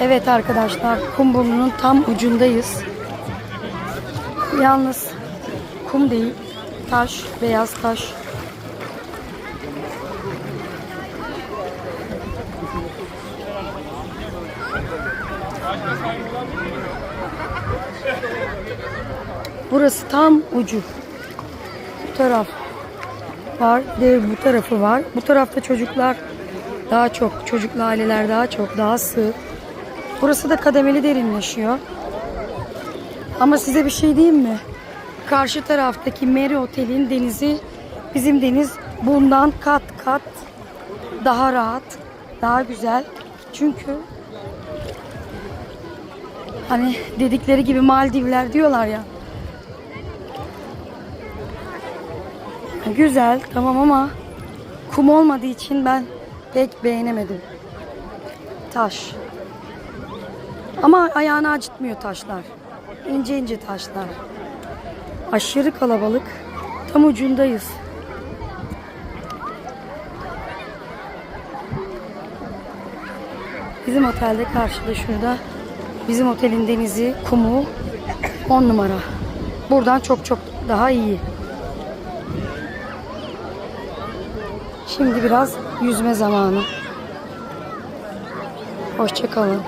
Evet arkadaşlar Kumburnu'nun tam ucundayız. Yalnız kum değil taş, beyaz taş. Burası tam ucu. Bu taraf var. Dev bu tarafı var. Bu tarafta çocuklar daha çok. Çocuklu aileler daha çok. Daha sığ. Burası da kademeli derinleşiyor. Ama size bir şey diyeyim mi? Karşı taraftaki Mary Otel'in denizi bizim deniz bundan kat kat daha rahat, daha güzel. Çünkü hani dedikleri gibi Maldivler diyorlar ya. Güzel tamam ama kum olmadığı için ben pek beğenemedim. Taş. Ama ayağını acıtmıyor taşlar. İnce ince taşlar. Aşırı kalabalık. Tam ucundayız. Bizim otelde karşıda şurada. Bizim otelin denizi, kumu 10 numara. Buradan çok çok daha iyi. Şimdi biraz yüzme zamanı. Hoşçakalın.